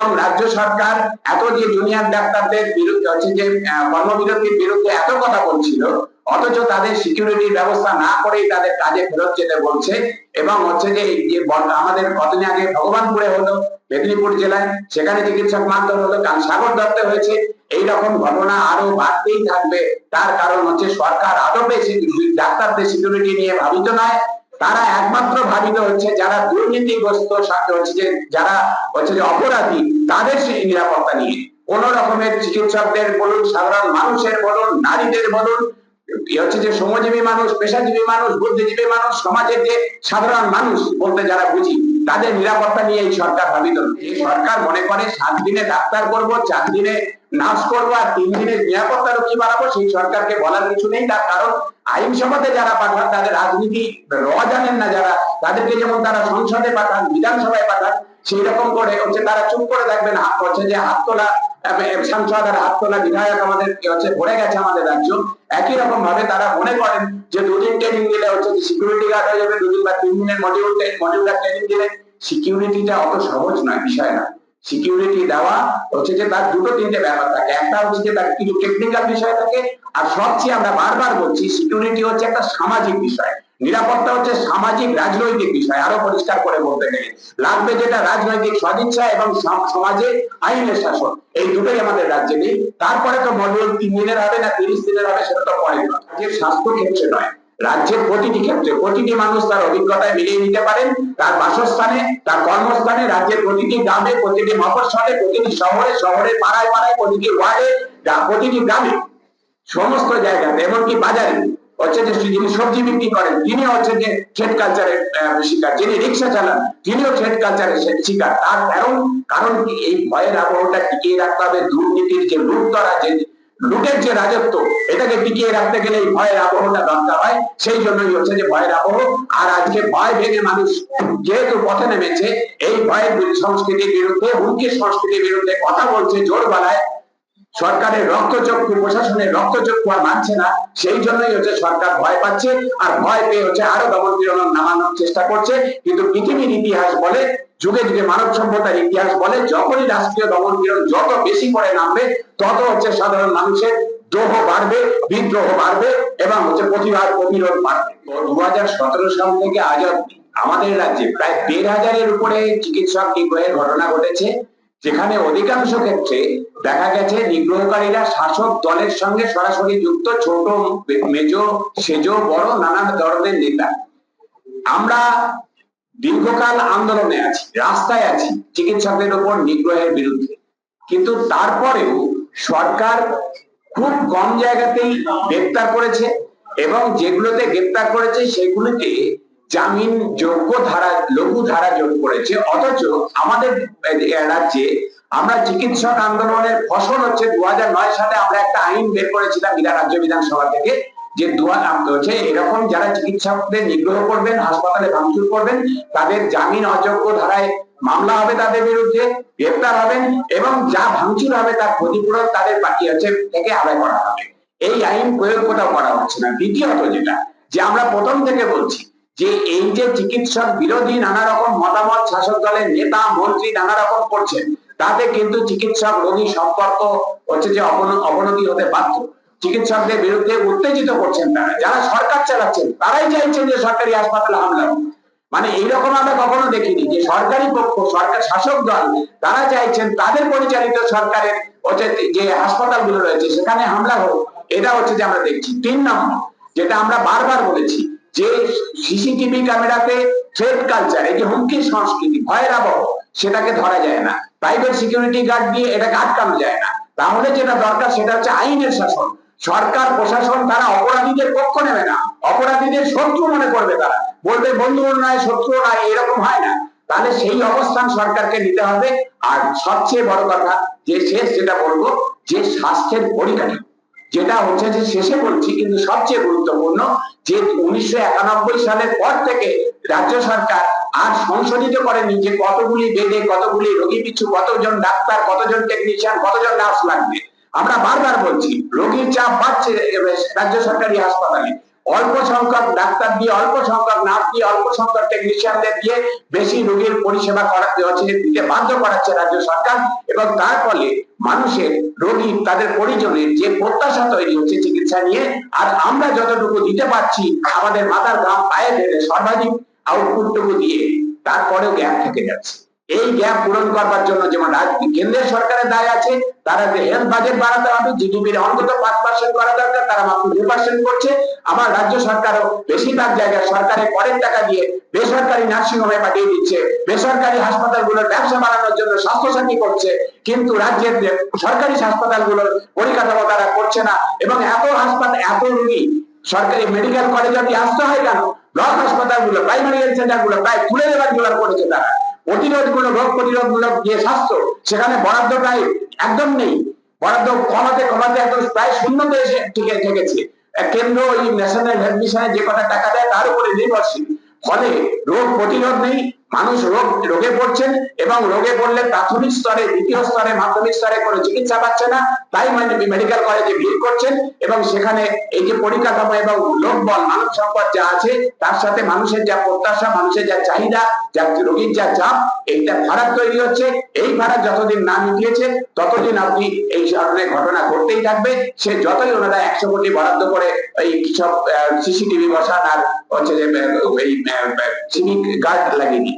এবং রাজ্য সরকার এত যে জুনিয়র ডাক্তারদের বিরুদ্ধে হচ্ছে যে কর্মবিরতির বিরুদ্ধে এত কথা বলছিল, অথচ তাদের সিকিউরিটির ব্যবস্থা না করেই তাদের কাজে ফেরত যেতে বলছে এবং হচ্ছে যে আমাদের কতদিন আগে ভগবানপুরে হলো, মেদিনীপুর জেলায়, সেখানে চিকিৎসক মারধর হলো কাল সাগর দত্তে হয়েছে, এই রকম ঘটনা আরও বাড়তেই থাকবে। তার কারণ হচ্ছে সরকার আদপে ডাক্তারদের সিকিউরিটি নিয়ে ভাবিত নয়। তারা একমাত্র ভাবিত হচ্ছে যারা দুর্নীতিগ্রস্ত হচ্ছে যে যারা হচ্ছে যে অপরাধী, তাদের সেই নিরাপত্তা নিয়ে। কোন রকমের চিকিৎসকদের বলুন, সাধারণ মানুষের বলুন, নারীদের বলুন হচ্ছে যে শ্রমজীবী মানুষ, পেশাজীবী মানুষ, বুদ্ধিজীবী মানুষ, সমাজের যে সাধারণ মানুষ বলতে যারা বুঝি, তাদের নিরাপত্তা নিয়ে এই সরকার ভাবিত সরকার মনে করে, সাত দিনে ডাক্তার করব, চার দিনে নার্স করব আর তিন দিনের নিরাপত্তা রক্ষী বাড়াবো, সেই সরকারকে বলার কিছু নেই। তার কারণ আইনসভাতে যারা পাঠান, তাদের রাজনীতি র জানেন না যারা। তাদেরকে যেমন তারা সংসদে পাঠান, বিধানসভায় পাঠান সেই রকম করে হচ্ছে তারা চুপ করে থাকবেন। হচ্ছে যে হাত তোলা সাংসদ আর হাত তোলা বিধায়ক আমাদের হচ্ছে, ভরে গেছে আমাদের রাজ্য। একই রকম ভাবে তারা মনে করেন যে দুদিন ট্রেনিং দিলে হচ্ছে যে সিকিউরিটি গার্ড হয়ে যাবে, দুদিন বা তিন দিনের মডিউল মডিউলার ট্রেনিং দিলে সিকিউরিটিটা অত সহজ নয়, বিষয় না সিকিউরিটি দেওয়া হচ্ছে যে তার দুটো তিনটে ব্যাপার থাকে। একটা হচ্ছে যে তার কিছু টেকনিক্যাল বিষয় থাকে, আর সবচেয়ে আমরা বারবার বলছি সিকিউরিটি হচ্ছে একটা সামাজিক বিষয়। নিরাপত্তা হচ্ছে সামাজিক রাজনৈতিক বিষয়, আরও পরিষ্কার করে বলতে গেলে। লাগবে যেটা রাজনৈতিক সদিচ্ছা এবং সমাজে আইনের শাসন, এই দুটোই আমাদের রাজ্যে নেই। তারপরে তো মডিউল তিন দিনের হবে না, তিরিশ দিনের হবে, সেটা তো পরে যে স্বাস্থ্য ক্ষেত্রে নয়। রাজ্যের প্রতিটি ক্ষেত্রে প্রতিটি মানুষ তার অভিজ্ঞতায় মিলিয়ে নিতে পারেন, তার বাসস্থানে, তার কর্মস্থানে, রাজ্যের প্রতিটি গ্রামে, প্রতিটি মফস্বলে, প্রতিটি শহরে শহরে পাড়ায় পাড়ায়, প্রতিটি ওয়ার্ডে প্রতিটি গ্রামে, সমস্ত জায়গাতে, এমনকি বাজারে হচ্ছে যে যিনি সবজি বিক্রি করেন, তিনি হচ্ছে যে ট্রেড কালচারের শিকার, যিনি রিক্সা চালান, তিনিও ট্রেড কালচারের শিকার। তার কারণ কারণ কি? এই ভয়ের আবহাওয়াটা টিকিয়ে রাখতে হবে, দুর্নীতির যে লুটতরা, যে লুটের যে রাজত্ব, এটাকে টিকিয়ে রাখতে গেলে ভয়ের আবহাওয়াটা দরকার হয়। সেই জন্যই হচ্ছে যে ভয়ের আবহ। আর আজকে ভয় ভেঙে মানুষ যেহেতু পথে নেমেছে, এই ভয়ের সংস্কৃতির বিরুদ্ধে হুমকির সংস্কৃতির বিরুদ্ধে কথা বলছে জোর গলায়। সরকারের রক্তচক্ষু, প্রশাসনের রক্তচক্ষু আর মানছে না। সেই জন্যই হচ্ছে সরকার ভয় পাচ্ছে। আর ভয় পেয়ে হচ্ছে আরও দমন পীড়ন নামানোর চেষ্টা করছে। কিন্তু পৃথিবীর ইতিহাস বলে যুগে যুগে মানব সভ্যতার ইতিহাস বলে যখনই রাষ্ট্রীয় দমন পীড়ন যত বেশি করে নামবে, তত হচ্ছে সাধারণ মানুষের দ্রোহ বাড়বে, বিদ্রোহ বাড়বে এবং হচ্ছে প্রতিবাদ প্রতিরোধ বাড়বে। দু হাজার সতেরো সাল থেকে আজ আমাদের রাজ্যে প্রায় দেড় হাজারের উপরে চিকিৎসক নিগ্রহের ঘটনা ঘটেছে, যেখানে অধিকাংশ ক্ষেত্রে দেখা গেছে নিগ্রহকারীরা শাসক দলের সঙ্গে সরাসরি যুক্ত ছোট মেজ, সেজ, বড় নানান ধরনের নেতা। আমরা দীর্ঘকাল আন্দোলনে আছি, রাস্তায় আছি চিকিৎসকদের উপর নিগ্রহের বিরুদ্ধে। কিন্তু তারপরেও সরকার খুব কম জায়গাতেই গ্রেপ্তার করেছে এবং যেগুলোতে গ্রেপ্তার করেছে সেগুলিতে জামিন যোগ্য ধারা, লঘু ধারা যোগ করেছে। অথচ আমাদের রাজ্যে আমরা চিকিৎসক আন্দোলনের ফসল হচ্ছে দু সালে আমরা একটা আইন বের করেছিলাম রাজ্য বিধানসভা থেকে। যে দু হচ্ছে এরকম যারা চিকিৎসকদের নিগ্রহ করবেন, হাসপাতালে ভাঙচুর করবেন, তাদের জামিন অযোগ্য ধারায় মামলা হবে তাদের বিরুদ্ধে, গ্রেপ্তার হবেন এবং যা ভাঙচুর হবে তার ক্ষতিপূরণ তাদের বাকি হচ্ছে থেকে আদায় করা হবে। এই আইন প্রয়োগ কোথাও করা হচ্ছে না। দ্বিতীয়ত যেটা, যে আমরা প্রথম থেকে বলছি, যে এই যে চিকিৎসক বিরোধী নানা রকম মতামত শাসক দলের নেতা, মন্ত্রী নানা রকম করছেন, তাতে কিন্তু চিকিৎসক রোগী সম্পর্ক হচ্ছে যে অবন- অবনতি হতে বাধ্য। চিকিৎসকদের বিরুদ্ধে উত্তেজিত করছেন তারা যারা সরকার চালাচ্ছেন, তারাই চাইছেন যে সরকারি হাসপাতালে হামলা মানে এইরকম আমরা কখনো দেখিনি যে সরকারি পক্ষ, সরকার শাসক দল, তারা চাইছেন তাদের পরিচালিত সরকারের যে হাসপাতালগুলো রয়েছে, সেখানে হামলা হোক। এটা হচ্ছে যে আমরা দেখছি। তিন নম্বর, যেটা আমরা বারবার বলেছি, যে সিসিটিভি ক্যামেরাতে থ্রেড কালচার, এই যে হুমকির সংস্কৃতি, ভয়ের আবহ, সেটাকে ধরা যায় না। প্রাইভেট সিকিউরিটি গার্ড দিয়ে এটাকে আটকানো যায় না। তাহলে যেটা দরকার, সেটা হচ্ছে আইনের শাসন। সরকার, প্রশাসন তারা অপরাধীদের পক্ষ নেবে না। অপরাধীদের শত্রু মনে করবে তারা। বলবে বন্ধু নয় শত্রু নয়, এরকম হয় না। তাহলে সেই অবস্থান সরকারকে নিতে হবে। আর সবচেয়ে বড় কথা, যে শেষ যেটা বলব, যে স্বাস্থ্যের পরিকাঠামো। যেটা হচ্ছে যে শেষে বলছি, কিন্তু সবচেয়ে গুরুত্বপূর্ণ, যে উনিশশো একানব্বই সালের পর থেকে রাজ্য সরকার আর সংশোধিত করেনি যে কতগুলি বেডে কতগুলি রোগী পিছু, কতজন ডাক্তার, কতজন টেকনিশিয়ান কতজন নার্স লাগবে। আমরা বারবার বলছি, রোগীর চাপ বাড়ছে রাজ্য সরকারি হাসপাতালে। অল্প সংখ্যক ডাক্তার দিয়ে, অল্প সংখ্যক নার্স দিয়ে, অল্প সংখ্যক টেকনিশিয়ানদের দিয়ে বেশি রোগীর পরিষেবা হচ্ছে, দিতে বাধ্য করাচ্ছে রাজ্য সরকার এবং তার ফলে মানুষের রোগী, তাদের পরিজনের যে প্রত্যাশা তৈরি হচ্ছে চিকিৎসা নিয়ে, আর আমরা যতটুকু দিতে পারছি, আমাদের মাথার ঘাম পায়ে ফেলে সর্বাধিক আউটপুটটুকু দিয়ে তারপরেও গ্যাপ থেকে যাচ্ছে। এই গ্যাপ পূরণ করবার জন্য যেমন কেন্দ্রের সরকারের দায় আছে, তারা যে হেলথ বাজেট বাড়াতে হবে জিডিপির অন্তত পাঁচ পার্সেন্ট করা দরকার, তারা মাত্র দুই পার্সেন্ট করছে। আমার রাজ্য সরকারও বেশিরভাগ জায়গায় সরকারের করের টাকা দিয়ে বেসরকারি নার্সিং হোমে পাঠিয়ে দিচ্ছে, বেসরকারি হাসপাতালগুলোর ব্যবসা বাড়ানোর জন্য স্বাস্থ্যসাথী করছে, কিন্তু রাজ্যের সরকারি হাসপাতালগুলোর পরিকাঠামো তারা করছে না, এবং এত হাসপাতাল, এত রোগী সরকারি মেডিকেল কলেজে দিয়ে আসতে হয় কেন? ব্লক হাসপাতালগুলো প্রাইমারি হেলথ সেন্টারগুলো প্রায় তুলে দেওয়ার জোগাড় করেছে তারা। প্রতিরোধগুলো রোগ প্রতিরোধ মূলক যে স্বাস্থ্য, সেখানে বরাদ্দ প্রায় একদম নেই। বরাদ্দ কমাতে কমাতে একদম প্রায় শূন্য দেশে টিকে থেকেছে কেন্দ্র ওই ন্যাশনাল হেলথ মিশনে যে কটা টাকা দেয়, তার উপরে নির্ভরশীল। ফলে রোগ প্রতিরোধ নেই মানুষ রোগ, রোগে পড়ছেন এবং রোগে পড়লে প্রাথমিক স্তরে, দ্বিতীয় স্তরে, মাধ্যমিক স্তরে কোনো চিকিৎসা পাচ্ছে না। তাই মানে মেডিকেল কলেজে ভিড় করছেন এবং সেখানে এই যে পরিকাঠামো এবং লোকবল, মানব সম্পদ যা আছে, তার সাথে মানুষের যা প্রত্যাশা, মানুষের যা চাহিদা, যা রোগীর যা চাপ, এইটা ফারাক তৈরি হচ্ছে। এই ফারাক যতদিন না মিটিয়েছে, ততদিন আপনি এই ধরনের ঘটনা ঘটতেই থাকবে। সে যতই ওনারা একশো কোটি বরাদ্দ করে এই সব সিসিটিভি বসান আর হচ্ছে যে, এই সিভিক গার্ড লাগিয়ে